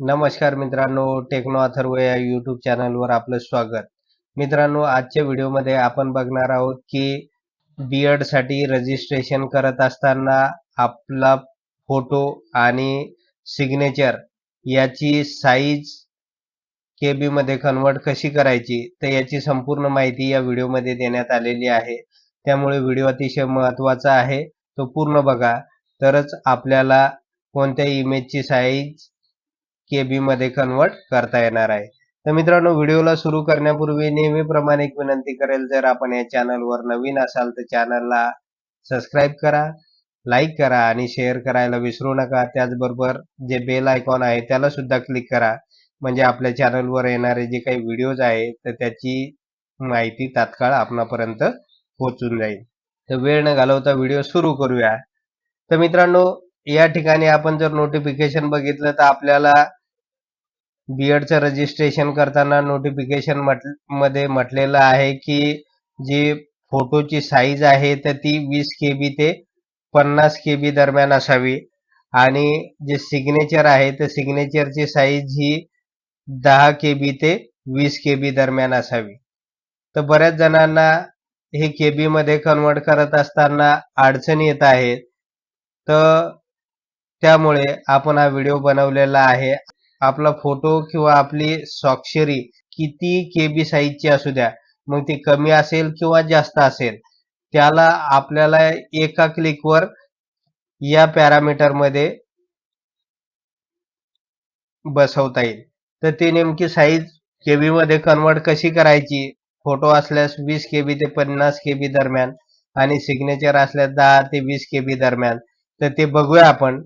नमस्कार मित्रांनो टेक्नो अथर्व या यूट्यूब चॅनलवर आपलं स्वागत. मित्रांनो आजच्या व्हिडिओमध्ये आपण बघणार आहोत की बी साठी रजिस्ट्रेशन करत असताना आपला फोटो आणि सिग्नेचर याची साईज के बी मध्ये कन्वर्ट कशी करायची तर याची संपूर्ण माहिती या व्हिडिओमध्ये देण्यात आलेली आहे. त्यामुळे व्हिडिओ अतिशय महत्त्वाचा आहे. तो पूर्ण बघा. तरच आपल्याला कोणत्या इमेजची साईज के बी मध्ये कन्वर्ट करता येणार आहे. तर मित्रांनो व्हिडिओला सुरू करण्यापूर्वी नेहमीप्रमाणे एक विनंती करेल जर आपण या चॅनलवर नवीन असाल तर चॅनलला सबस्क्राईब करा लाईक करा आणि शेअर करायला विसरू नका. त्याचबरोबर जे बेल आयकॉन आहे त्याला सुद्धा क्लिक करा. म्हणजे आपल्या चॅनलवर येणारे जे काही व्हिडिओज आहेत तर त्याची माहिती तात्काळ आपणापर्यंत पोहोचून जाईल. तर वेळ न घालवता व्हिडिओ सुरू करूया. तर मित्रांनो या ठिकाणी आपण जर नोटिफिकेशन बघितलं तर आपल्याला बीएडचं रजिस्ट्रेशन करताना नोटिफिकेशनमध्ये म्हटलेलं आहे की जी फोटोची साईज आहे तर ती वीस के बी ते पन्नास के बी दरम्यान असावी. आणि जे सिग्नेचर आहे तर सिग्नेचरची साईज ही दहा के बी ते वीस के बी दरम्यान असावी. तर बऱ्याच जणांना हे के बी मध्ये कन्वर्ट करत असताना अडचणी येत आहेत. तर त्यामुळे आपण हा व्हिडिओ बनवलेला आहे. आपला फोटो किंवा आपली स्वाक्षरी किती के बी साईजची असू द्या मग ती कमी असेल किंवा जास्त असेल त्याला आपल्याला एका क्लिकवर या पॅरामीटरमध्ये बसवता येईल. तर ती नेमकी साईज केबी मध्ये कन्वर्ट कशी करायची? फोटो असल्यास वीस केबी ते पन्नास केबी दरम्यान आणि सिग्नेचर असल्यास दहा ते वीस केबी दरम्यान. तर ते बघूया आपण.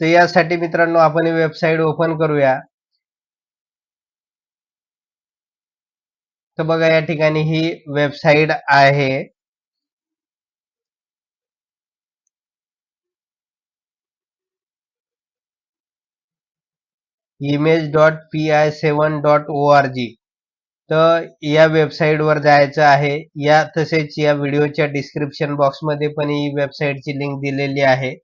तर यासाठी मित्रांनो आपण ही वेबसाईट ओपन करूया. तर बघा या ठिकाणी ही वेबसाईट आहे. Image dot P I seven dot O R G तर या वेबसाईटवर जायचं आहे. या तसेच या व्हिडिओच्या डिस्क्रिप्शन बॉक्समध्ये पण ही वेबसाईटची लिंक दिलेली आहे.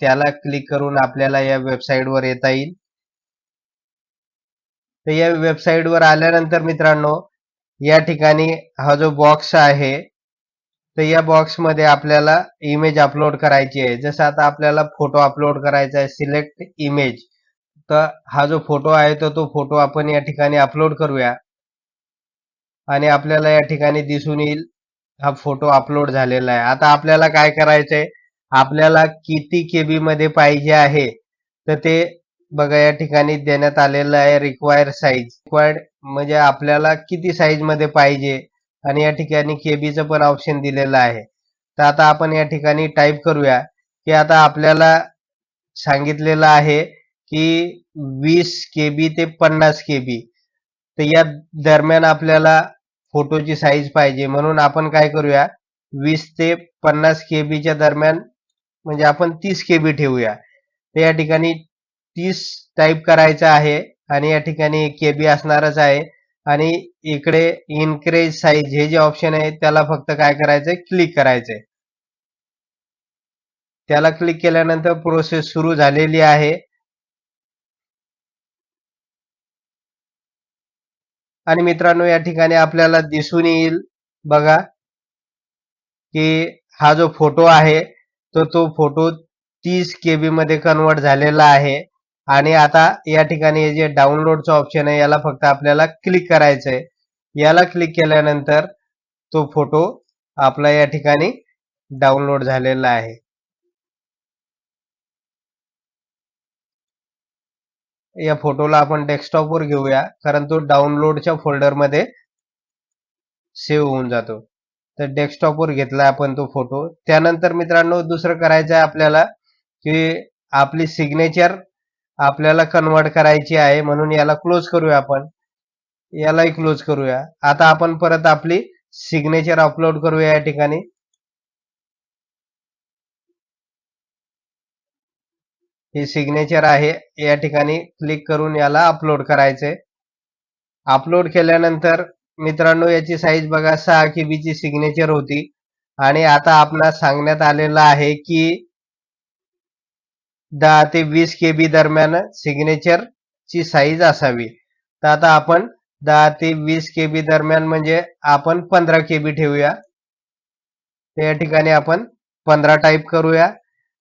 त्याला क्लिक करून आपल्याला या वेबसाईटवर येता येईल. तर या वेबसाईटवर आल्यानंतर मित्रांनो या ठिकाणी हा जो बॉक्स आहे तर या बॉक्समध्ये आपल्याला इमेज अपलोड करायची आहे. जसं आता आपल्याला फोटो अपलोड करायचा आहे सिलेक्ट इमेज तर हा जो फोटो आहे तर तो फोटो आपण या ठिकाणी अपलोड करूया. आणि आपल्याला या ठिकाणी दिसून येईल हा फोटो अपलोड झालेला आहे. आता आपल्याला काय करायचंय आपल्याला किती केबी मध्ये पाहिजे आहे तर ते बघा या ठिकाणी देण्यात आलेलं आहे रिक्वायर्ड साईज रिक्वायर्ड म्हणजे आपल्याला किती साईजमध्ये पाहिजे आणि या ठिकाणी केबीचं पण ऑप्शन दिलेलं आहे. तर आता आपण या ठिकाणी टाईप करूया की आता आपल्याला सांगितलेलं आहे की वीस केबी ते पन्नास केबी. तर या दरम्यान आपल्याला फोटोची साईज पाहिजे. म्हणून आपण काय करूया वीस ते पन्नास केबीच्या दरम्यान म्हणजे आपण तीस केबी ठेवूया. तर या ठिकाणी तीस टाईप करायचं आहे आणि या ठिकाणी केबी असणारच आहे. आणि इकडे इन्क्रेज साईज हे जे ऑप्शन आहे त्याला फक्त काय करायचंय? क्लिक करायचंय. त्याला क्लिक केल्यानंतर प्रोसेस सुरू झालेली आहे. आणि मित्रांनो या ठिकाणी आपल्याला दिसून येईल बघा की हा जो फोटो आहे तो तो फोटो तीस के बी मध्ये कन्वर्ट झालेला आहे. आणि आता या ठिकाणी हे जे डाउनलोडचं ऑप्शन आहे याला फक्त आपल्याला क्लिक करायचं आहे याला क्लिक केल्यानंतर तो फोटो आपला या ठिकाणी डाउनलोड झालेला आहे. या फोटोला आपण डेस्कटॉपवर घेऊया कारण तो डाउनलोडच्या फोल्डरमध्ये सेव्ह होऊन जातो. तर डेस्कटॉपवर घेतला आपण तो फोटो त्यानंतर मित्रांनो दुसरं करायचं आहे आपल्याला की आपली सिग्नेचर आपल्याला कन्वर्ट करायची आहे म्हणून याला क्लोज करूया आपण. यालाही क्लोज करूया. आता आपण परत आपली सिग्नेचर अपलोड करूया या ठिकाणी. हे सिग्नेचर आहे या ठिकाणी क्लिक करून याला अपलोड करायचंय. अपलोड केल्यानंतर मित्रांनो याची साईज बघा सहा केबीची सिग्नेचर होती. आणि आता आपणास सांगण्यात आलेलं आहे की दहा ते वीस केबी दरम्यान सिग्नेचर ची साईज असावी. तर आता आपण दहा ते वीस केबी दरम्यान म्हणजे आपण पंधरा केबी ठेवूया. या ठिकाणी आपण पंधरा टाईप करूया.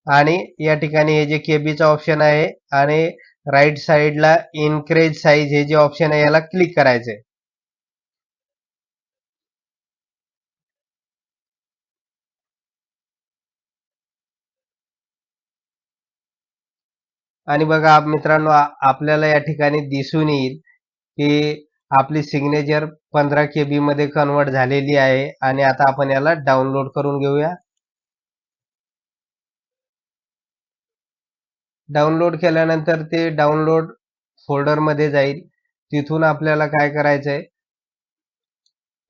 आणि या ठिकाणी हे जे केबीचं ऑप्शन आहे आणि राईट साईडला इन्क्रेज साईज हे जे ऑप्शन आहे याला क्लिक करायचंय. आणि बघा मित्रांनो आपल्याला या ठिकाणी दिसून येईल की आपली सिग्नेचर पंधरा के बी मध्ये कन्वर्ट झालेली आहे आणि आता आपण याला डाउनलोड करून घेऊया. डाउनलोड केल्यानंतर ते डाउनलोड फोल्डरमध्ये जाईल. तिथून आपल्याला काय करायचंय?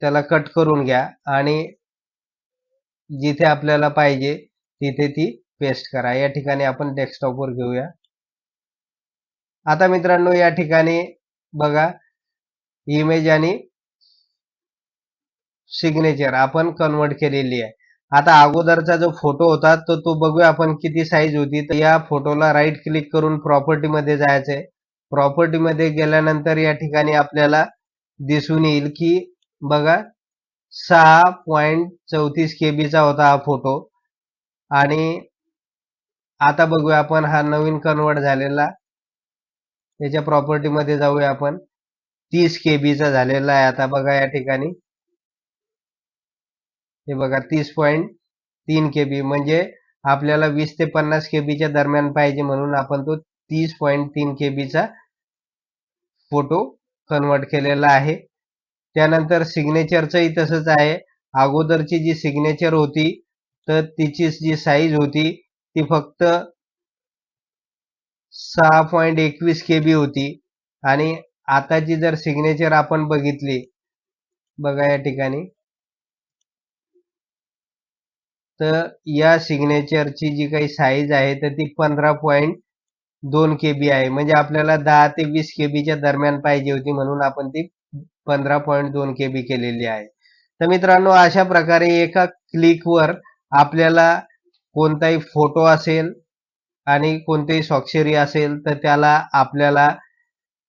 त्याला कट करून घ्या आणि जिथे आपल्याला पाहिजे तिथे ती पेस्ट करा. या ठिकाणी आपण डेस्कटॉपवर घेऊया. आता मित्रांनो या ठिकाणी बघा इमेज आणि सिग्नेचर आपण कन्वर्ट केलेली आहे. आता अगोदरचा जो फोटो होता तो तो बघूया आपण किती साईज होती. तर या फोटोला राईट क्लिक करून प्रॉपर्टी मध्ये जायचंय प्रॉपर्टी मध्ये गेल्यानंतर या ठिकाणी आपल्याला दिसून येईल की बघा सहा पॉइंट चौतीस केबीचा होता हा फोटो आणि आता बघूया आपण हा नवीन कन्वर्ट झालेला याच्या प्रॉपर्टीमध्ये जाऊया आपण. तीस केबीचा झालेला आहे आता बघा या ठिकाणी. हे बघा तीस पॉईंट तीन के बी म्हणजे आपल्याला वीस ते पन्नास के बीच्या दरम्यान पाहिजे म्हणून आपण तो तीस पॉईंट तीन के बीचा फोटो कन्वर्ट केलेला आहे. त्यानंतर सिग्नेचरचंही तसंच आहे. अगोदरची जी सिग्नेचर होती तर तिची जी साईज होती ती फक्त सहा पॉईंट एकवीस के बी होती. आणि आताची जर सिग्नेचर आपण बघितली बघा या ठिकाणी. तर या सिग्नेचरची जी काही साईज आहे तर ती पंधरा पॉईंट दोन के बी आहे. म्हणजे आपल्याला दहा ते वीस के बीच्या दरम्यान पाहिजे होती म्हणून आपण ती पंधरा पॉईंट दोन के बी केलेली आहे. तर मित्रांनो अशा प्रकारे एका क्लिकवर आपल्याला कोणताही फोटो असेल आणि कोणतेही स्वाक्षरी असेल तर त्याला आपल्याला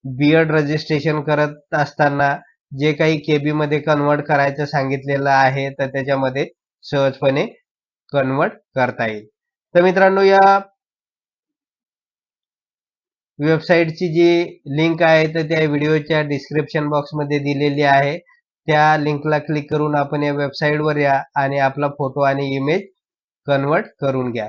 बीएड रजिस्ट्रेशन करत असताना जे काही केबी मध्ये कन्वर्ट करायचं सांगितलेलं आहे तर त्याच्यामध्ये सहजपणे कन्वर्ट करता येईल. तर मित्रांनो या वेबसाईटची जी लिंक आहे तर त्या व्हिडिओच्या डिस्क्रिप्शन बॉक्समध्ये दिलेली आहे. त्या लिंकला क्लिक करून आपण या वेबसाईटवर या आणि आपला फोटो आणि इमेज कन्वर्ट करून घ्या.